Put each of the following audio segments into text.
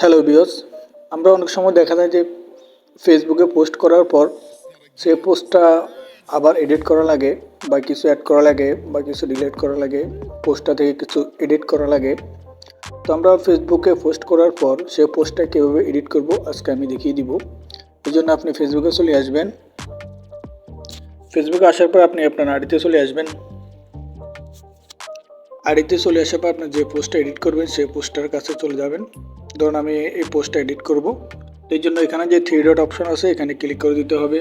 Hello বিয়স আমরা অনেক সময় দেখা যায় যে ফেসবুকে পোস্ট করার পর সেই পোস্টটা আবার এডিট করা লাগে, বা কিছু অ্যাড করা লাগে, বা কিছু ডিলিট করা লাগে পোস্টটা থেকে কিছু এডিট করা লাগে। তো আমরা ফেসবুকে পোস্ট করার পর সেই পোস্টটা কীভাবে এডিট করব আজকে আমি দেখিয়ে দিব। এই জন্য আপনি ফেসবুকে চলে আসবেন। ফেসবুকে আসার পর আপনি আপনার আড়িতে চলে আসবেন। আড়িতে চলে আসার পর আপনি যে পোস্টটা এডিট করবেন, সেই পোস্টটার কাছে চলে যাবেন। ধরুন আমি এই পোস্টটা এডিট করব। এই জন্য এখানে যে থ্রি ডট অপশন আছে, এখানে ক্লিক করে দিতে হবে।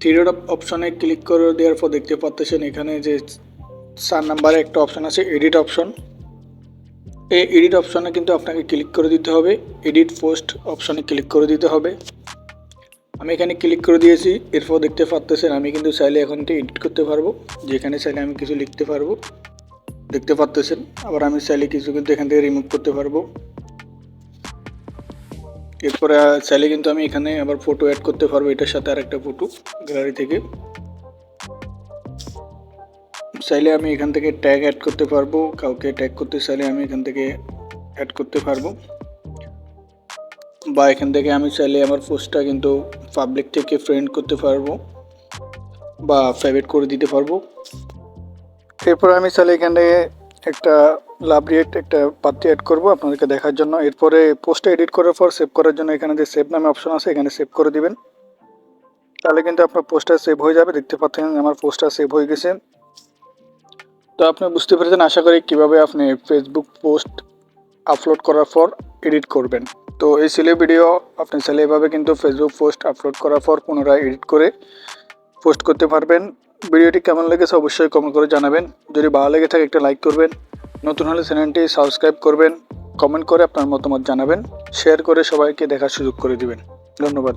থ্রি ডট অপশনে ক্লিক করে দেওয়ার পর দেখতে পাচ্ছেন এখানে যে চার নাম্বারে একটা অপশন আছে এডিট অপশন এই এডিট অপশনে কিন্তু আপনাকে ক্লিক করে দিতে হবে। এডিট পোস্ট অপশনে ক্লিক করে দিতে হবে। আমি এখানে ক্লিক করে দিয়েছি, এরপর দেখতে পাচ্ছেন আমি কিন্তু চাইলে এখন এডিট করতে পারব। যেখানে চাইলে আমি কিছু লিখতে পারব, দেখতে পাচ্ছেন আবার আমি চাইলে কিছু কিন্তু এখান থেকে রিমুভ করতে পারব। এরপরে চাইলে কিন্তু আমি এখানে আবার ফটো অ্যাড করতে পারব, এটার সাথে আর একটা ফটো গ্যালারি থেকে। চাইলে আমি এখান থেকে ট্যাগ অ্যাড করতে পারব, কাউকে ট্যাগ করতে চাইলে আমি এখান থেকে অ্যাড করতে পারব। বা এখান থেকে আমি চাইলে আমার পোস্টটা কিন্তু পাবলিক থেকে ফ্রেন্ড করতে পারব বা ফেভারিট করে দিতে পারব। এরপর আমি চাইলে এখান থেকে একটা লাভ রিয়েক্ট একটা পাত্রি অ্যাড করব আপনাদেরকে দেখার জন্য। এরপরে পোস্টটা এডিট করার পর সেভ করার জন্য এখানে যে সেভ নামে অপশন আছে, এখানে সেভ করে দিবেন। তাহলে কিন্তু আপনার পোস্টটা সেভ হয়ে যাবে। দেখতে পাচ্ছেন আমার পোস্টটা সেভ হয়ে গেছে। তো আপনি বুঝতে পেরেছেন, আশা করি কীভাবে আপনি ফেসবুক পোস্ট আপলোড করার পর এডিট করবেন। তো এই সেলে ভিডিও আপনি চাইলে এভাবে কিন্তু ফেসবুক পোস্ট আপলোড করার পর পুনরায় এডিট করে পোস্ট করতে পারবেন। ভিডিওটি কেমন লেগেছে অবশ্যই কমেন্ট করে জানাবেন। যদি ভালো লেগে থাকে একটা লাইক করবেন। নতুন হলে চ্যানেলটি সাবস্ক্রাইব করবেন। কমেন্ট করে আপনার মতামত জানাবেন। শেয়ার করে সবাইকে দেখার সুযোগ করে দিবেন। ধন্যবাদ।